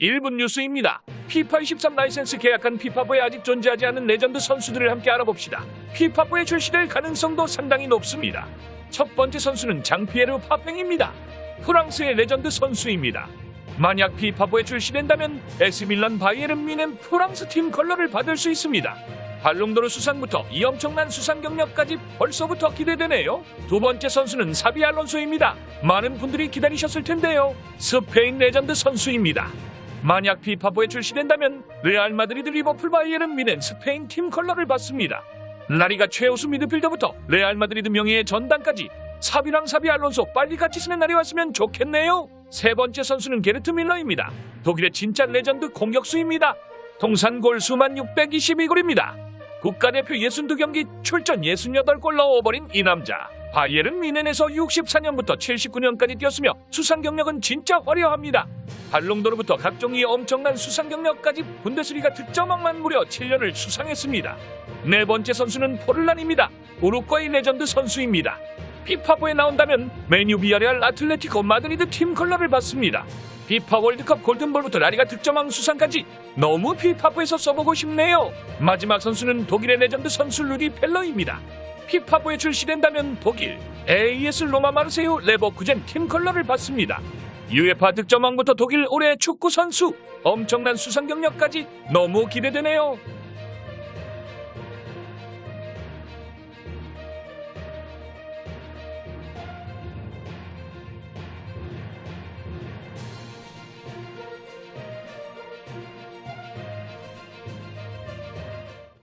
1분 뉴스입니다. 피파 23 라이센스 계약한 피파부에 아직 존재하지 않은 레전드 선수들을 함께 알아봅시다. 피파부에 출시될 가능성도 상당히 높습니다. 첫 번째 선수는 장피에르 파팽입니다. 프랑스의 레전드 선수입니다. 만약 피파부에 출시된다면 에스밀란 바이에른 뮌헨 프랑스 팀 컬러를 받을 수 있습니다. 발롱도르 수상부터 이 엄청난 수상 경력까지 벌써부터 기대되네요. 두 번째 선수는 사비 알론소입니다. 많은 분들이 기다리셨을 텐데요. 스페인 레전드 선수입니다. 만약 피파부에 출시된다면 레알 마드리드 리버풀 바이에른 뮌헨 스페인 팀 컬러를 받습니다. 라리가 최우수 미드필더부터 레알 마드리드 명예의 전당까지 사비랑 사비 알론소 빨리 같이 쓰는 날이 왔으면 좋겠네요. 세 번째 선수는 게르트 밀러입니다. 독일의 진짜 레전드 공격수입니다. 통산 골 수만 622골입니다. 국가대표 62경기 출전 68골 넣어버린 이 남자. 바이에른 미넨에서 64년부터 79년까지 뛰었으며 수상 경력은 진짜 화려합니다. 발롱도르부터 각종 이 엄청난 수상 경력까지 분데스리가 득점왕만 무려 7년을 수상했습니다. 네 번째 선수는 포르란입니다. 우루과이 레전드 선수입니다. 피파부에 나온다면 메뉴 비아레알 아틀레티코 마드리드 팀 컬러를 받습니다. 피파 월드컵 골든볼부터 라리가 득점왕 수상까지 너무 피파부에서 써보고 싶네요. 마지막 선수는 독일의 레전드 선수 루디 펠러입니다. 피파부에 출시된다면 독일 AS 로마 마르세유 레버쿠젠 팀 컬러를 받습니다. UEFA 득점왕부터 독일 올해 축구 선수 엄청난 수상 경력까지 너무 기대되네요.